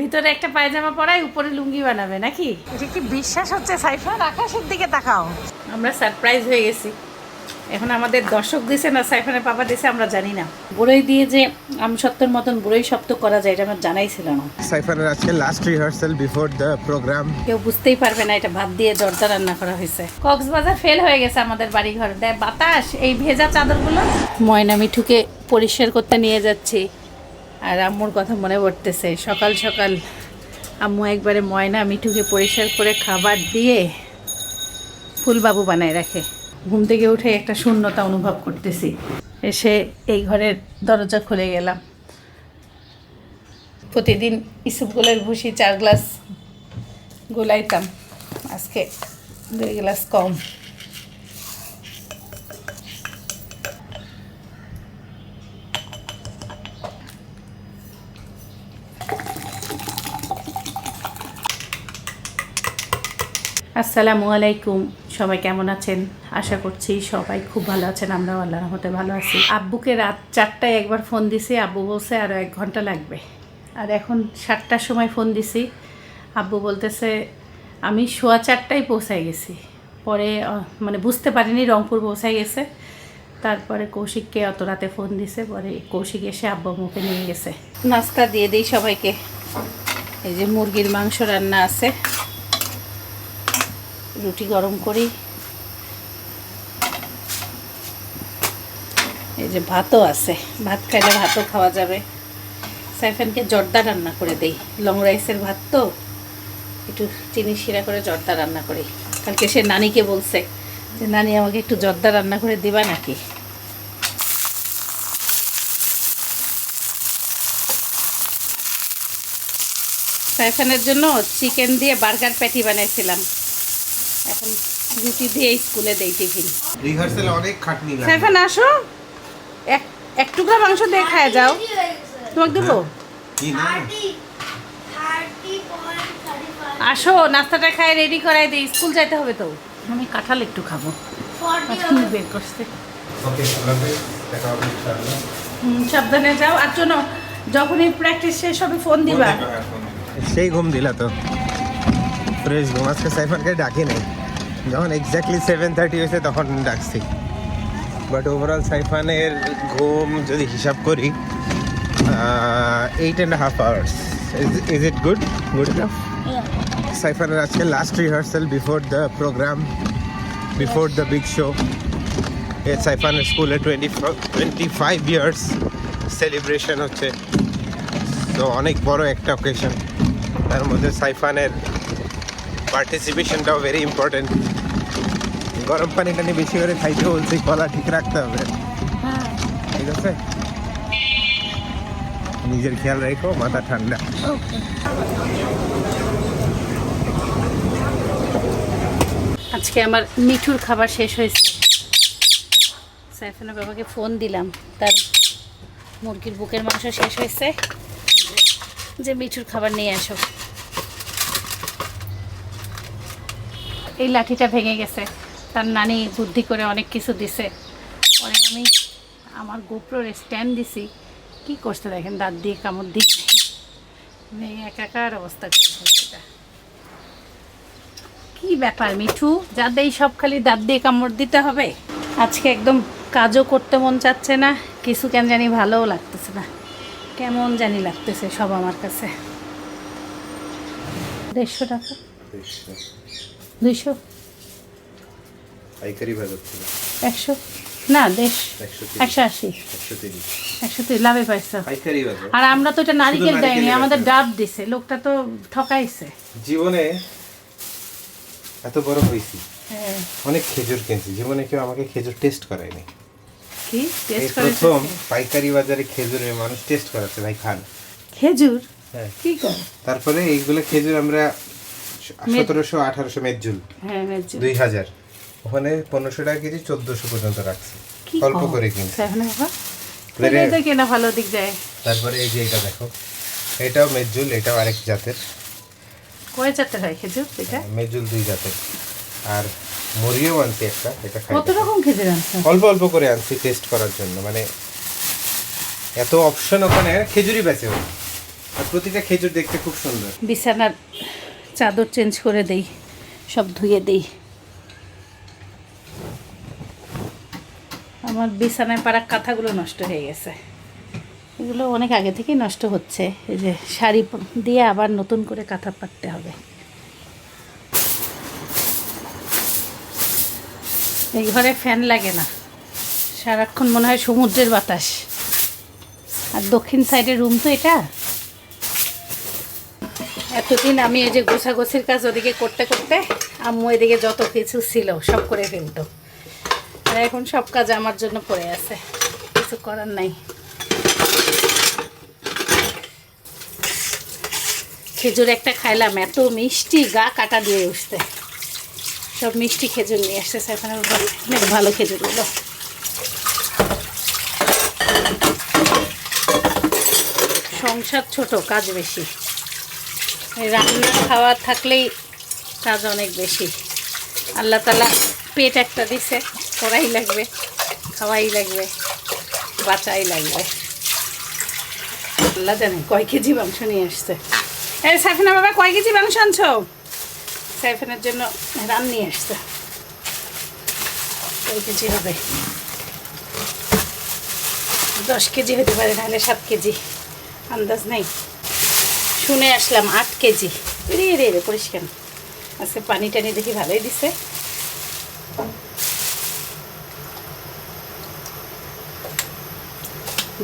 ভিতরে একটা পায়জামা পরাই উপরে লুঙ্গি বানাবে নাকি? এটা কি বিশ্বাস হচ্ছে সাইফার আকাশের দিকে তাকাও। আমরা সারপ্রাইজ হয়ে গেছি। এখন আমাদের দর্শক দিছে না সাইফানের পাপা দিছে আমরা জানি না। বুড়োই দিয়ে যে আমসত্ত্বের মতন বুড়োই শব্দ করা যায় এটা আমার জানাই ছিল না। সাইফানের আজকে last rehearsal before the programme কেউ বুঝতেই পারবে না এটা ভাত দিয়ে জর্দা রান্না করা হয়েছে। কক্সবাজার ফেল হয়ে গেছে আমাদের বাড়ি ঘর দেয় বাতাস এই ভেজা চাদরগুলো। ময়না মিঠুকে পরিষ্কার করতে নিয়ে যাচ্ছি। আর আম্মুর কথা মনে পড়তেছে। সকাল সকাল আম্মু একবারে ময়না মিঠুকে পরিষ্কার করে খাবার দিয়ে ফুলবাবু বানায় রাখে। ঘুম থেকে উঠে একটা শূন্যতা অনুভব করতেছি। এসে এই ঘরের দরজা খুলে গেলাম। প্রতিদিন ইসুপগুলের ভুসি চার গ্লাস গোলাইতাম। আজকে দুই গ্লাস কম। আসসালামু আলাইকুম। সবাই কেমন আছেন? আশা করছি সবাই খুব ভালো আছেন, আমরাও আল্লাহ রহমতে ভালো আছি। আব্বুকে রাত চারটায় একবার ফোন দিছি, আব্বু বলছে আরও এক ঘণ্টা লাগবে। আর এখন সাতটার সময় ফোন দিছি, আব্বু বলতেছে, আমি সোয়া চারটায় পৌঁছায় গেছি। পরে মানে বুঝতে পারিনি রংপুর পৌঁছায় গেছে। তারপরে কৌশিককে অত রাতে ফোন দিছে, পরে কৌশিক এসে আব্বু মুখে নিয়ে গেছে। নাস্তা দিয়ে দিই সবাইকে। এই যে মুরগির মাংস রান্না আছে। রুটি গরম করি। এই যে ভাতও আছে, ভাত খাইলে ভাতও খাওয়া যাবে। সাইফানকে জর্দা রান্না করে দেই। লং রাইসের ভাত তো, একটু চিনি শিরা করে জর্দা রান্না করি। কালকে সে নানিকে বলছে যে, নানি, আমাকে একটু জর্দা রান্না করে দিবা নাকি? সাইফানের জন্য চিকেন দিয়ে বার্গার প্যাটি বানাইছিলাম। এখন রুটি দিয়ে স্কুলে দেই টিফিন রিহার্সালে অনেক খাটনি লাগে। সাইফান আসো। এক এক টুকরা মাংস দিয়ে খায় যাও। তোমাকে দেবো? কি না আসো নাস্তাটা খায় রেডি করাই দিই। স্কুল যাইতে হবে তো। আমি কাঁঠাল একটু খাব। বের হবে ইনশাআল্লাহ হুম, সাবধানে যাও। আর শোনো যখনই প্র্যাকটিস শেষ হবে ফোন দিবা। সেই ঘুম দিলা তো। ফ্রেশ ঘুম। আজকে সাইফানকে ডাকি নাই। যখন এক্স্যাক্টলি সেভেন থার্টি হয়েছে তখন ডাকছি। বাট ওভারঅল সাইফানের ঘুম যদি হিসাব করি eight and half hours is it good good enough সাইফানের আজকে last rehearsal before the programme before the big show এ সাইফানের স্কুলে twenty twenty five years celebration হচ্ছে। তো অনেক বড় একটা অকেশন তার মধ্যে সাইফানের পার্টিসিপেশনটাও ভেরি ইম্পর্টেন্ট গরম পানি টানি বেশি করে খাইতে বলছি, গলা ঠিক রাখতে হবে। ঠিক আছে? নিজের খেয়াল রেখো, মাথা ঠান্ডা। আজকে আমার মিঠুর খাবার শেষ হয়েছে। সাইফানের বাবাকে ফোন দিলাম। তার মুরগির বুকের মাংস শেষ হয়েছে। যে মিঠুর খাবার নিয়ে আসো। এই লাঠিটা ভেঙে গেছে। তার নানি বুদ্ধি করে অনেক কিছু দিছে। পরে আমি আমার গোপ্রোর স্ট্যান্ড দিছি। কি করছে দেখেন, দাঁত দিয়ে কামড় দিচ্ছে। ভেঙে একাকার অবস্থা করে ফেলছে এটা। কি ব্যাপার মিঠু? যাদের এই সব খালি দাঁত দিয়ে কামড় দিতে হবে। আজকে একদম কাজও করতে মন চাচ্ছে না, কিছু কেন জানি ভালোও লাগতেছে না। কেমন জানি লাগতেছে সব আমার কাছে। দেড়শো টাকা। দুইশো। পাইকারি বাজার ছিল একশো? না দেশ একশো আশি। একশো তিরিশ। লাভে পাইছো। আর আমরা তো এটা নারিকেল দেয়নি আমাদের ডাব দিছে লোকটা তো ঠকাইছে। জীবনে এত বড় হয়েছি হ্যাঁ। অনেক খেজুর কিনছি জীবনে কেউ আমাকে খেজুর টেস্ট করায়নি। কি? টেস্ট করে প্রথম পাইকারি বাজারে খেজুরের মানুষ টেস্ট করাচ্ছে ভাই খান। খেজুর? হ্যাঁ। কি কর তারপরে এইগুলো খেজুর আমরা সতেরোশো আঠারোশো মেজুল হ্যাঁ দুই হাজার। ওখানে পনেরোশো টাকা কেজি চোদ্দশো পর্যন্ত রাখছে। অল্প করে কিনছি। কেনা ভালো দিক যায়। তারপরে এই যে এটা দেখো। এটাও মেজুল এটাও আরেক জাতের। কয় জাতের হয় খেজুর এটা? মেজুল দুই জাতের। আর মরিও আনছি একটা এটা খাই কত রকম খেজুর আনছো? অল্প অল্প করে আনছি টেস্ট করার জন্য। মানে এত অপশন ওখানে খেজুরি বেচে। আর প্রতিটা খেজুর দেখতে খুব সুন্দর। বিছানার চাদর চেঞ্জ করে দেই, সব ধুয়ে দেই। আমার বিছানায় পাড়া কাঁথাগুলো নষ্ট হয়ে গেছে। এগুলো অনেক আগে থেকেই নষ্ট হচ্ছে। এই যে শাড়ি দিয়ে আবার নতুন করে কাঁথা পাততে হবে। এই ঘরে ফ্যান লাগে না। সারাক্ষণ মনে হয় সমুদ্রের বাতাস। আর দক্ষিণ সাইডের রুম তো এটা। এতদিন আমি এই যে গোছাগোছির কাজ ওদিকে করতে করতে আম্মু এদিকে যত কিছু ছিল সব করে ফেলতো। আর এখন সব কাজ আমার জন্য পড়ে আছে। কিছু করার নাই। খেজুর একটা খাইলাম, এত মিষ্টি গা কাটা দিয়ে উঠতে সব মিষ্টি খেজুর নিয়ে আসছে সেখানে অনেক ভালো খেজুরগুলো। সংসার ছোট, কাজ বেশি। রান্না খাওয়া থাকলেই কাজ অনেক বেশি। আল্লাহ তালা পেট একটা দিছে, করাই লাগবে, খাওয়াই লাগবে, বাঁচাই লাগবে। আল্লাহ জানে কয় কেজি মাংস নিয়ে আসছে। এই সাইফেনা বাবা, কয় কেজি মাংস আনছো? সাইফেনের জন্য রান নিয়ে আসছে। কয় কেজি হবে? দশ কেজি হতে পারে, নাহলে সাত কেজি। আন্দাজ নাই। শুনে আসলাম আট কেজি। রে রে রে পরিষ্কার আজকে পানি টানি দেখি ভালোই দিছে।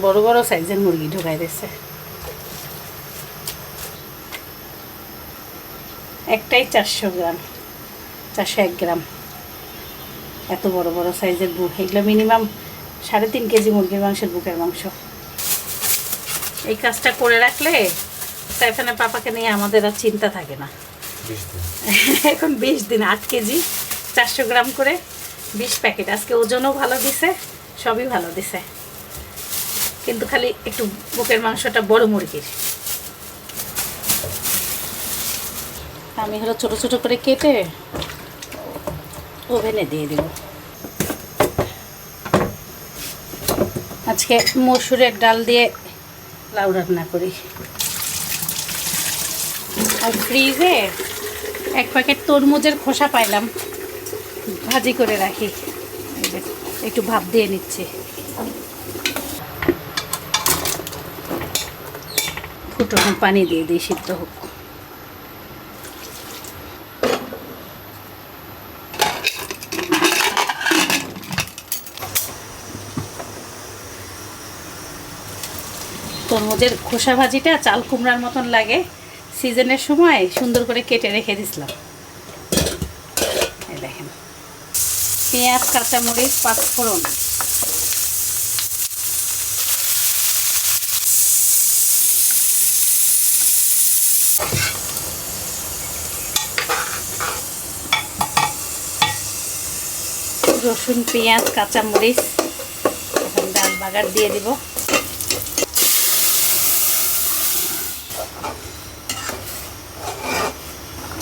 বড় বড় সাইজের মুরগি ঢোকাই দিছে। একটাই চারশো গ্রাম, চারশো এক গ্রাম। এত বড় বড় সাইজের বুক। এগুলো মিনিমাম সাড়ে তিন কেজি মুরগির মাংসের বুকের মাংস। এই কাজটা করে রাখলে সাইফানের পাপাকে নিয়ে আমাদের আর চিন্তা থাকে না। এখন বিশ দিন আট কেজি চারশো গ্রাম করে বিশ প্যাকেট। আজকে ওজনও ভালো দিছে সবই ভালো দিছে। কিন্তু খালি একটু বুকের মাংসটা বড় মুরগির। আমি হলো ছোট ছোট করে কেটে ওভেনে দিয়ে দিব। আজকে মসুরের ডাল দিয়ে লাউ রান্না করি। আর ফ্রিজে এক প্যাকেট তরমুজের খোসা পাইলাম। ভাজি করে রাখি। একটু ভাপ দিয়ে নিচ্ছে। ফুটনো পানি দিয়ে দিই, সিদ্ধ হোক। তরমুজের খোসা ভাজিটা চাল কুমড়ার মতন লাগে। সিজনের সময় সুন্দর করে কেটে রেখে দিছিলাম। দেখেন। পেঁয়াজ, কাঁচামরিচ, পাঁচফোড়ন। রসুন, পেঁয়াজ, কাঁচামরিচ। এখন ডাল বাগার দিয়ে দিব।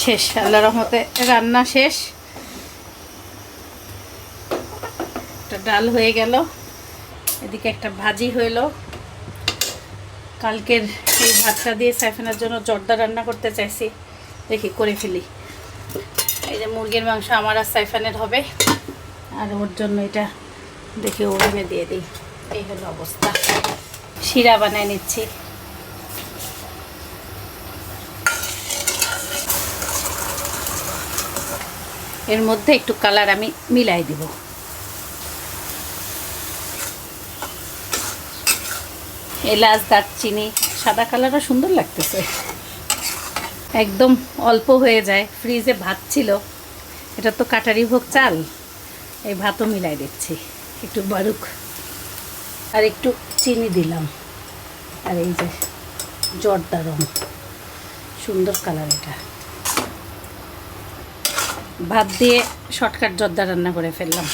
শেষ আল্লাহ রহমতে রান্না শেষ। একটা ডাল হয়ে গেল, এদিকে একটা ভাজি হইল। কালকের এই ভাতটা দিয়ে সাইফানের জন্য জর্দা রান্না করতে চাইছি। দেখি, করে ফেলি। এই যে মুরগির মাংস আমার আর সাইফানের হবে, আর ওর জন্য এটা দেখি ওভেনে দিয়ে দিই। এই হলো অবস্থা। শিরা বানায় নিচ্ছি। এর মধ্যে একটু কালার আমি মিলাই দিব। এলাচ, দারচিনি, সাদা কালারও সুন্দর লাগতেছে। একদম অল্প হয়ে যায় ফ্রিজে ভাত ছিল। এটা তো কাটারি ভোগ চাল। এই ভাতও মিলাই দিচ্ছি, একটু বারুক। আর একটু চিনি দিলাম। আর এই যে জর্দা রং, সুন্দর কালার এটা। ভাত দিয়ে শর্টকাট জর্দা রান্না করে ফেললাম।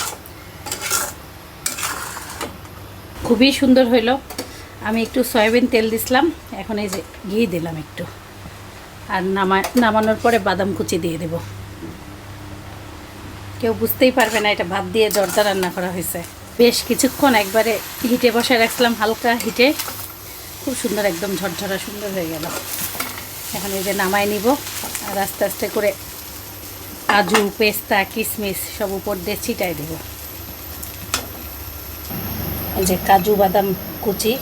খুবই সুন্দর হইল। আমি একটু সয়াবিন তেল দিছিলাম, এখন এই যে ঘি দিলাম একটু। আর নামা নামানোর পরে বাদাম কুচি দিয়ে দেব। কেউ বুঝতেই পারবে না এটা ভাত দিয়ে জর্দা রান্না করা হয়েছে। বেশ কিছুক্ষণ একবারে হিটে বসায় রাখছিলাম, হালকা হিটে। খুব সুন্দর, একদম ঝরঝরা সুন্দর হয়ে গেল। এখন এই যে নামাই নিব, আর আস্তে আস্তে করে কাজু, পেস্তা কিশমিশ সব উপর দিয়ে ছিটাই দেব। যে কাজু বাদাম কুচি,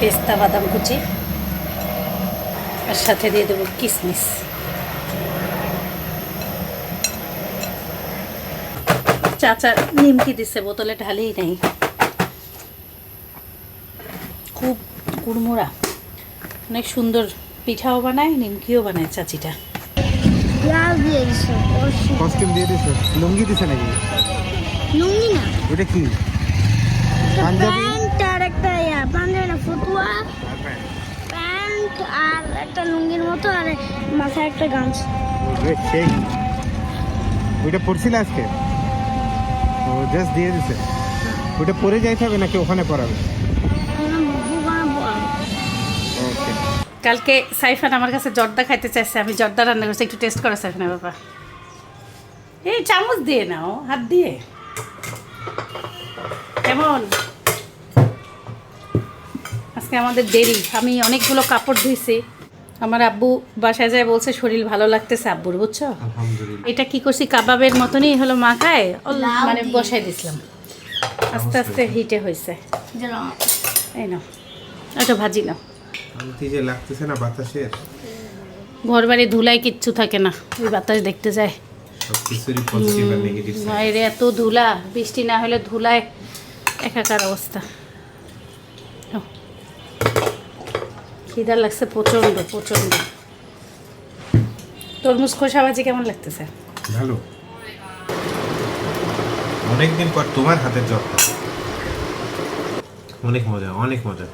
পেস্তা বাদাম কুচি, আর সাথে দিয়ে দেবো কিশমিশ চাচা নিমকি দিছে, বোতলে ঢালেই নেই। খুব কুড়মুড়া অনেক সুন্দর পিঠাও বানায়, নিমকিও বানায় চাচিটা। কস্টিউম দিয়ে দিছে লুঙ্গি দিছে নাকি? লুঙ্গি না। ওটা কি? পাঞ্জাবি? আর একটা ইয়া পাঞ্জাবি না ফতুয়া। প্যান্ট আর একটা লুঙ্গির মতো আর মাথায় একটা গামছা। সেই। ওইটা পড়ছিল আজকে? ও জাস্ট দিয়ে দিছে। ওইটা পরে যাইতে হবে নাকি ওখানে পড়াবে আমার দোকানে পড়াবো। ওকে কালকে সাইফান আমার কাছে জর্দা খাইতে চাইছে আমি জর্দা রান্না করছি একটু টেস্ট করো সাইফানের বাবা। এই চামচ দিয়ে নাও হাত দিয়ে। কেমন? আজকে আমাদের দেরি আমি অনেকগুলো কাপড় ধুইছি। আমার আব্বু বাসায় যায় বলছে শরীর ভালো লাগতেছে আব্বুর বুঝছ? এটা কি করছি কাবাবের মতনই হলো মাখায় মানে বসাই দিছিলাম। আস্তে আস্তে হিটে হয়েছে এই নাও এটা ভাজি নাও। শান্তি যে লাগতেছে না বাতাসের? ঘর বাড়ি ধুলায় কিচ্ছু থাকে না ওই বাতাস দেখতে যায়। বাইরে এত ধুলা বৃষ্টি না হলে ধুলায় একাকার অবস্থা। নাও। খিদা লাগছে প্রচণ্ড প্রচণ্ড। তরমুজ খোসা ভাজি কেমন লাগতেছে? ভালো। অনেকদিন পর তোমার হাতের জবটা অনেক মজা অনেক মজা।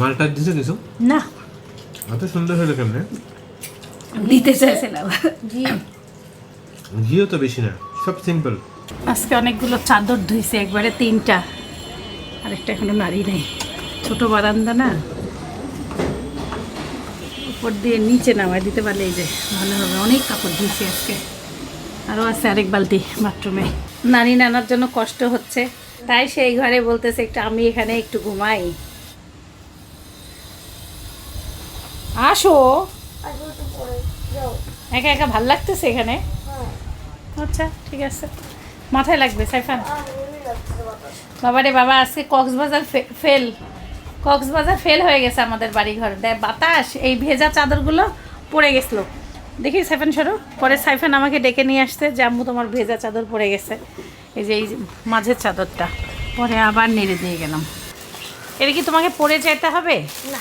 মালটা দিছে কিছু? না। এত সুন্দর হলো কেমনে? দিতে চাইছিলাম ঘিও তো বেশি না সব সিম্পল আজকে অনেকগুলো চাদর ধুইছে একবারে তিনটা। আরেকটা এখনও নাড়ি নেই। ছোট বারান্দা না। উপর দিয়ে নিচে নামায় দিতে পারলে এই যে ভালো হবে। অনেক কাপড় ধুইছি আজকে। আরও আছে আরেক বালতি বাথরুমে। নারী নানার জন্য কষ্ট হচ্ছে। তাই সেই ঘরে বলতেছে একটু আমি এখানে একটু ঘুমাই। আসো। একা একা ভালো লাগতেছে এখানে? হ্যাঁ। আচ্ছা ঠিক আছে। মাথায় লাগবে সাইফান। বাতাস বাবারে বাবা আজকে কক্সবাজার ফেল। কক্সবাজার ফেল হয়ে গেছে আমাদের বাড়ি ঘর দেখ বাতাস এই ভেজা চাদরগুলো পড়ে গেছিল। দেখি সাইফান সরো পরে সাইফান আমাকে ডেকে নিয়ে আসতে যে আম্মু তোমার ভেজা চাদর পড়ে গেছে। এই যে এই মাঝের চাদরটা। পরে আবার নেড়ে দিয়ে গেলাম। এটা কি তোমাকে পরে যেতে হবে? না।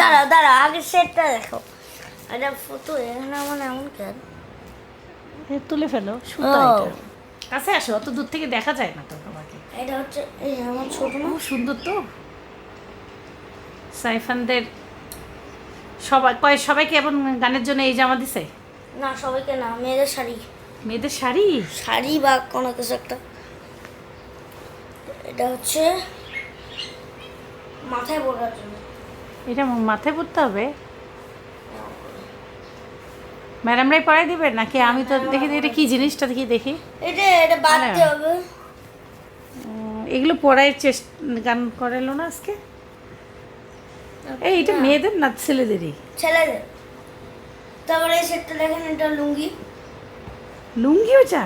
দাঁড়া দাঁড়া আগে সেটটা দেখো। এটা ফটো এখানে আমার এমন কেন? তুলে ফেলো সুতো এটা। কাছে আসো অত দূর থেকে দেখা যায় না তো তোমাকে। এটা হচ্ছে এই আমার ছোট না? সুন্দর তো। সাইফানদের সবাই কয় সবাইকে এমন গানের জন্য এই জামা দিছে? না সবাইকে না মেয়েদের শাড়ি। মেয়েদের শাড়ি? শাড়ি বা কোনো কিছু একটা। এটা হচ্ছে মাথায় পড়ার জন্য। এটা মাথায় পরতে হবে। ম্যাডামরাই পড়াই দিবে নাকি? আমি তো দেখি এটা কি জিনিসটা দেখি দেখি। এটা এটা বাঁধতে হবে এগুলো পড়াই চেষ্টা গান করালো না আজকে? এই এটা মেয়েদের না ছেলেদেরই? ছেলেদের। তারপরে সেটটা দেখেন এটা লুঙ্গি। লুঙ্গিও চা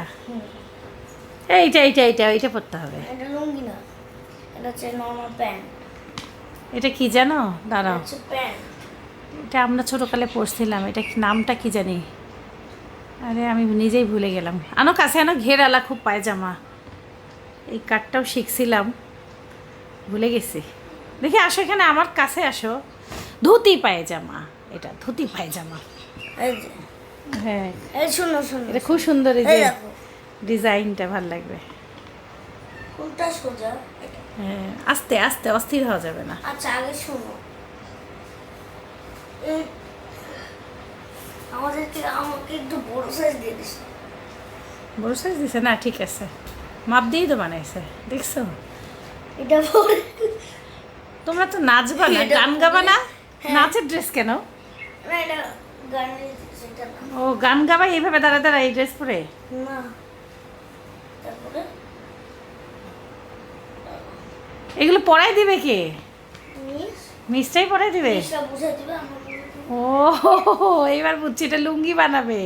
এইটা এইটা এইটা এইটা পরতে হবে। এটা লুঙ্গি না। এটা হচ্ছে নর্মাল প্যান্ট এটা কি জানো? দাঁড়াও। এটা আমরা ছোটোকালে পড়ছিলাম এটা নামটা কি জানি? আরে আমি নিজেই ভুলে গেলাম। আনো কাছে আনো ঘেরালা খুব পায়জামা। এই কাঠটাও শিখছিলাম ভুলে গেছি। দেখি আসো এখানে আমার কাছে আসো। ধুতি পায়জামা এটা ধুতি পায়জামা। হ্যাঁ। শুনো শুনো। এটা খুব সুন্দর এই যে ডিজাইনটা ভালো লাগবে। কোনটা সোজা। আস্তে আস্তে অস্থির হওয়া যাবে না। আচ্ছা আগে শুনো। আমাদেরকে আমাকে একটু বড় সাইজ দিয়ে দিস। বড় সাইজ দিছে? না ঠিক আছে। মাপ দিয়েই তো বানাইছে দেখছ? এটা তোমরা তো নাচবা না গান গাবা না? হ্যাঁ। নাচের ড্রেস কেন? ও গান গাবা এইভাবে দাঁড়া দাঁড়া এই ড্রেস পরে? না। তারপরে? এগুলো পড়াই দিবে কে? মিস্টাই পড়াই দিবে? ও এবার বুঝছি এটা লুঙ্গি বানাবে।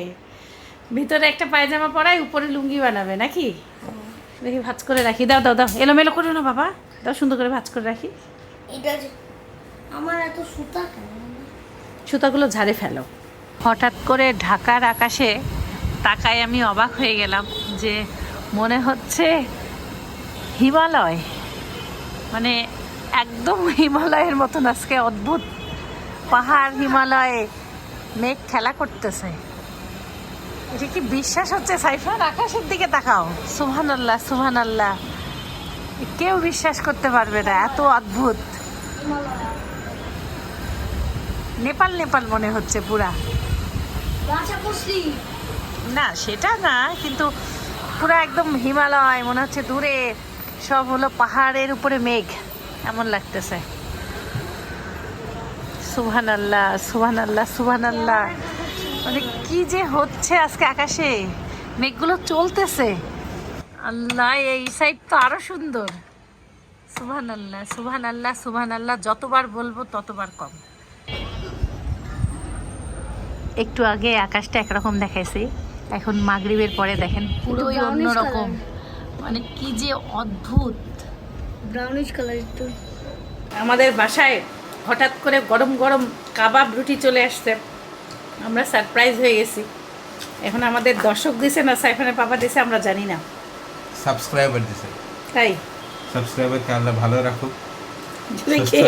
ভিতরে একটা পায়জামা পরাই উপরে লুঙ্গি বানাবে নাকি? দেখি ভাজ করে রাখি। দাও দাও দাও এলোমেলো করো না বাবা। দাও সুন্দর করে ভাজ করে রাখি। এটা আমার এত সুতা সুতাগুলো ঝাড়ে ফেলো। হঠাৎ করে ঢাকার আকাশে তাকায় আমি অবাক হয়ে গেলাম যে মনে হচ্ছে হিমালয়। মানে একদম হিমালয়ের মতন আজকে অদ্ভুত। পাহাড় হিমালয়ে মেঘ খেলা করতেছে। এটা কি বিশ্বাস হচ্ছে সাইফার আকাশের দিকে তাকাও। সুহান আল্লাহ সুহান আল্লাহ কেউ বিশ্বাস করতে পারবে না এত অদ্ভুত। নেপাল নেপাল মনে হচ্ছে পুরা। না সেটা না কিন্তু পুরা একদম হিমালয় মনে হচ্ছে দূরে। সব হলো পাহাড়ের উপরে মেঘ এমন লাগতেছে। সুবহান আল্লাহ সুবহান আল্লাহ সুবহান আল্লাহ মানে কি যে হচ্ছে আজকে আকাশে? মেঘগুলো চলতেছে। আল্লাহ এই সাইড তো আরও সুন্দর। সুবহান আল্লাহ সুবহান আল্লাহ সুবহান আল্লাহ যতবার বলব ততবার কম। একটু আগে আকাশটা একরকম দেখাইছি। এখন মাগরিবের পরে দেখেন পুরোই অন্যরকম। মানে কি যে অদ্ভুত। ব্রাউনিশ কালার একটু আমাদের বাসায় হঠাৎ করে গরম গরম কাবাব রুটি চলে আসছে। আমরা সারপ্রাইজ হয়ে গেছি। এখন আমাদের দর্শক দিছে না সাইফানের পাপা দিছে আমরা জানি না। সাবস্ক্রাইবার দিছে। তাই? সাবস্ক্রাইবারকে আল্লাহ ভালো রাখুক। দেখে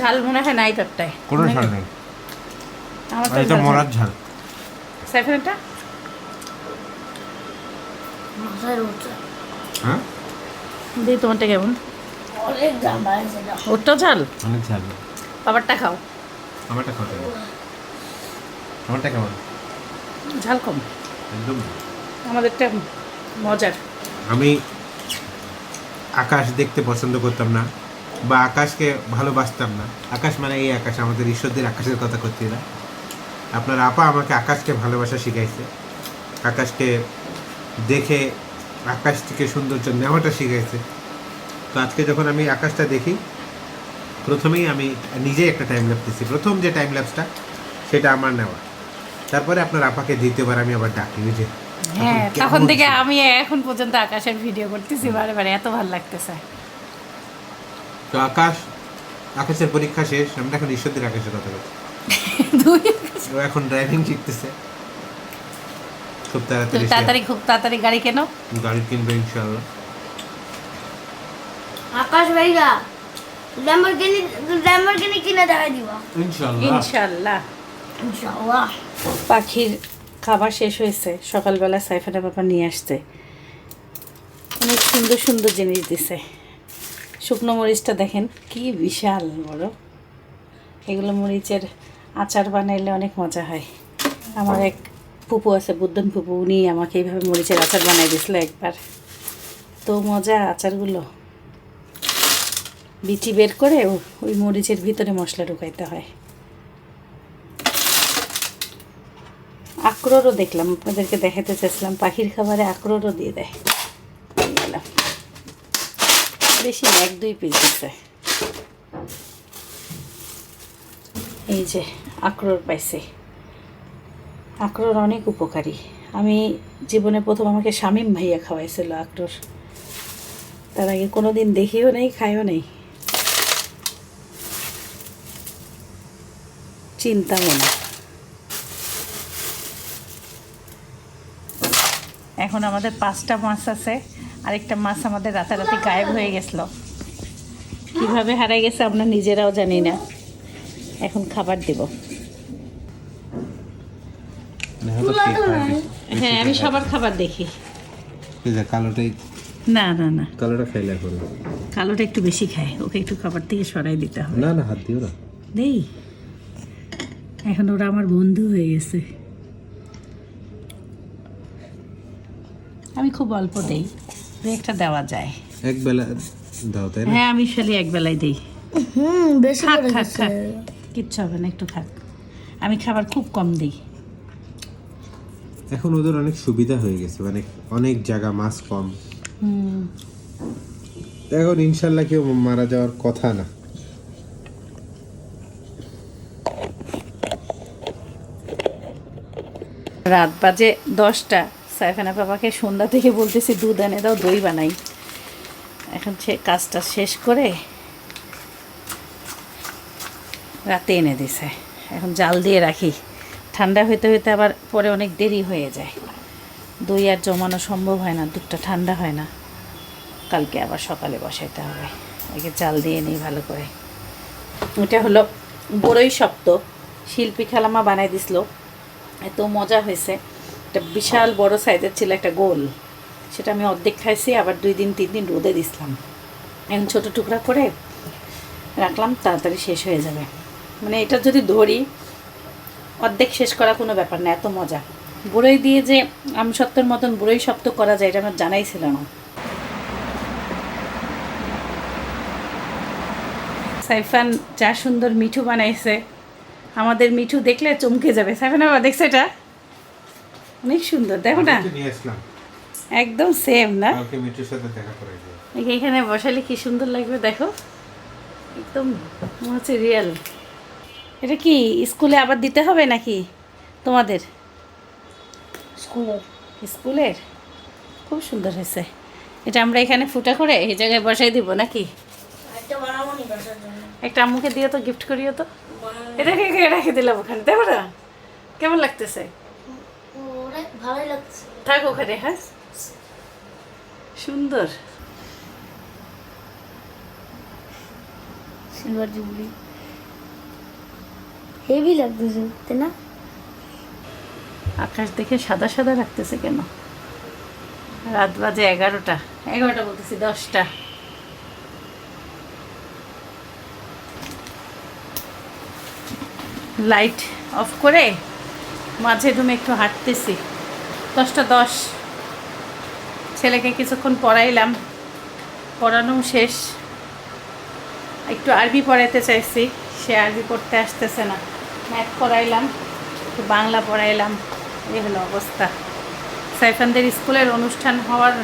ঝাল মনে হয় নাই তোরটায় কোনো ঝাল নেই। আমার তো এটা মরার ঝাল। সাইফানেরটা? মাথায় উঠছে হ্যাঁ? দিই তোমারটা কেমন? অনেক দাম ওরটা ঝাল। অনেক ঝাল। বাবারটা খাও। আমারটা যাবে আমারটা কেমন? ঝাল কম। একদম। আমাদেরটা মজার। আমি আকাশ দেখতে পছন্দ করতাম না বা আকাশকে ভালোবাসতাম না। আকাশ মানে এই আকাশ আমাদের ঈশ্বরদের আকাশের কথা করছি না। আপনার আপা আমাকে আকাশকে ভালোবাসা শিখাইছে। আকাশকে দেখে আকাশ থেকে সৌন্দর্য নেওয়াটা শিখাইছে। তো আজকে যখন আমি আকাশটা দেখি প্রথমেই আমি নিজেই একটা টাইম ল্যাপস দিচ্ছি প্রথম যে টাইম ল্যাপসটা সেটা আমার নেওয়া। তারপরে আপনার আপাকে দ্বিতীয়বার আমি আবার ডাকি যে হ্যাঁ তখন থেকে আমি এখন পর্যন্ত আকাশের ভিডিও করতেছি বারে বারে এত ভালো লাগতেছে। তো আকাশ আকাশের পরীক্ষা শেষ আমরা এখন ঈশ্বরদের আকাশের কথা বলছি। এখন ড্রাইভিং শিখতেছে। খুব তাড়াতাড়ি তাড়াতাড়ি খুব তাড়াতাড়ি গাড়ি কেনো। গাড়ি কিনবে ইনশাআল্লাহ। আকাশ ভাইরা ল্যাম্বরগিনি ল্যাম্বরগিনি কিনে দেখাই দিবা। ইনশাআল্লাহ। ইনশাল্লাহ ইনশাআল্লাহ। পাখির খাবার শেষ হয়েছে সকালবেলা সাইফানা বাবা নিয়ে আসছে। অনেক সুন্দর সুন্দর জিনিস দিছে। শুকনো মরিচটা দেখেন কি বিশাল বড়। এগুলো মরিচের আচার বানাইলে অনেক মজা হয়। আমার এক ফুপু আছে, বুদ্ধন ফুপু, উনি আমাকে এইভাবে মরিচের আচার বানাই দিয়েছিল একবার। তো মজা আচারগুলো। বিচি বের করে ওই মরিচের ভিতরে মশলা ঢুকাইতে হয়। আখরোরও দেখলাম, আপনাদেরকে দেখাতে চাইছিলাম, পাখির খাবারে আক্রোরও দিয়ে দেয়। বেশি এক দুই পিস দিচ্ছে এই যে আখরোর পাইছে। আখরোর অনেক উপকারী। আমি জীবনে প্রথম আমাকে শামীম ভাইয়া খাওয়াইছিল আখরোর তার আগে কোনো দিন দেখিও নেই খাইও নেই। চিন্তা মনে এখন আমাদের পাঁচটা মাছ আছে, আরেকটা মাছ আমাদের রাতারাতি গায়েব হয়ে গেছিল। কীভাবে হারাই গেছে আমরা নিজেরাও জানি না। এখন খাবার দেব। হ্যাঁ আমি সবার খাবার দেখি। কালোটাই না না না। কালোটা খাইলে এখন কালোটা একটু বেশি খায়। ওকে একটু খাবার থেকে সরাই দিতে হবে। না না হাত দিও না। দেই। এখন ওরা আমার বন্ধু হয়ে গেছে। আমি খুব অল্প দেই। একটা দেওয়া যায়। এক বেলা দাও তাই না? হ্যাঁ আমি শালি এক বেলায় দিই। হুম বেশি করে থাক কিচ্ছু হবে না একটু থাক আমি খাবার খুব কম দিই। এখন ওদের অনেক সুবিধা হয়ে গেছে মানে অনেক জায়গা মাছ কম। হুম। এখন ইনশাল্লাহ কেউ মারা যাওয়ার কথা না। রাত বাজে দশটা সাইফানা বাবাকে সন্ধ্যা থেকে বলতেছি দুধ এনে দাও দই বানাই। এখন সে কাজটা শেষ করে রাতে এনে দিছে। এখন জাল দিয়ে রাখি। ঠান্ডা হইতে হইতে আবার পরে অনেক দেরি হয়ে যায়। দই আর জমানো সম্ভব হয় না, দুধটা ঠান্ডা হয় না। কালকে আবার সকালে বসাইতে হবে। একে চাল দিয়ে নিই ভালো করে। এটা হলো বড়ই শক্ত। শিল্পী খালামা বানাই দিছিল। এত মজা হয়েছে। একটা বিশাল বড় সাইজের ছিল একটা গোল। সেটা আমি অর্ধেক খাইছি, আবার দুই দিন, তিন দিন রোদে দিছিলাম। এখন ছোটো টুকরা করে রাখলাম, তাড়াতাড়ি শেষ হয়ে যাবে। মানে এটা যদি ধরি অর্ধেক শেষ করা কোনো ব্যাপার না এত মজা। বুড়োই দিয়ে যে আমসত্ত্বের মতন বুড়োই শক্ত করা যায় এটা আমার জানাই ছিল না। সাইফান যা সুন্দর মিঠু বানাইছে আমাদের মিঠু দেখলে চমকে যাবে। সাইফান বাবা দেখছে এটা? অনেক সুন্দর দেখো না? একদম সেম না? এখানে বসালে কি সুন্দর লাগবে দেখো। একদম মনে হচ্ছে রিয়েল এটা কি স্কুলে আবার দিতে হবে নাকি তোমাদের? স্কুলের। স্কুলের? খুব সুন্দর হয়েছে। এটা আমরা এখানে ফুটা করে এই জায়গায় বসাই দিব নাকি? একটা আম্মুকে দিও তো গিফট করিও তো। এটাকে রেখে দিলাম ওখানে দেখো না? কেমন লাগতেছে? থাক ওখানে হ্যাঁ? সুন্দর। Silver jubilee. হেভি লাগতেছে, তাই না? আকাশ দেখে সাদা সাদা লাগতেছে কেন? রাত বাজে এগারোটা। এগারোটা বলতেছি, দশটা। লাইট অফ করে মাঝে রুমে একটু হাঁটতেছি। দশটা দশ। ছেলেকে কিছুক্ষণ পড়াইলাম। পড়ানো শেষ। একটু আরবি পড়াইতে চাইছি, সে আরবি পড়তে আসতেছে না। ম্যাথ পড়াইলাম বাংলা পড়াইলাম এই হলো অবস্থা সাইফানদের স্কুলের অনুষ্ঠান হওয়ার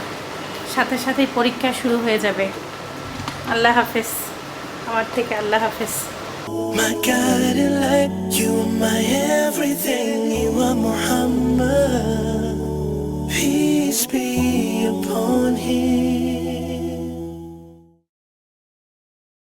সাথে সাথেই পরীক্ষা শুরু হয়ে যাবে আল্লাহ হাফেজ আমার থেকে আল্লাহ হাফেজ My God in light, you are my everything, you are Muhammad. Peace be upon him.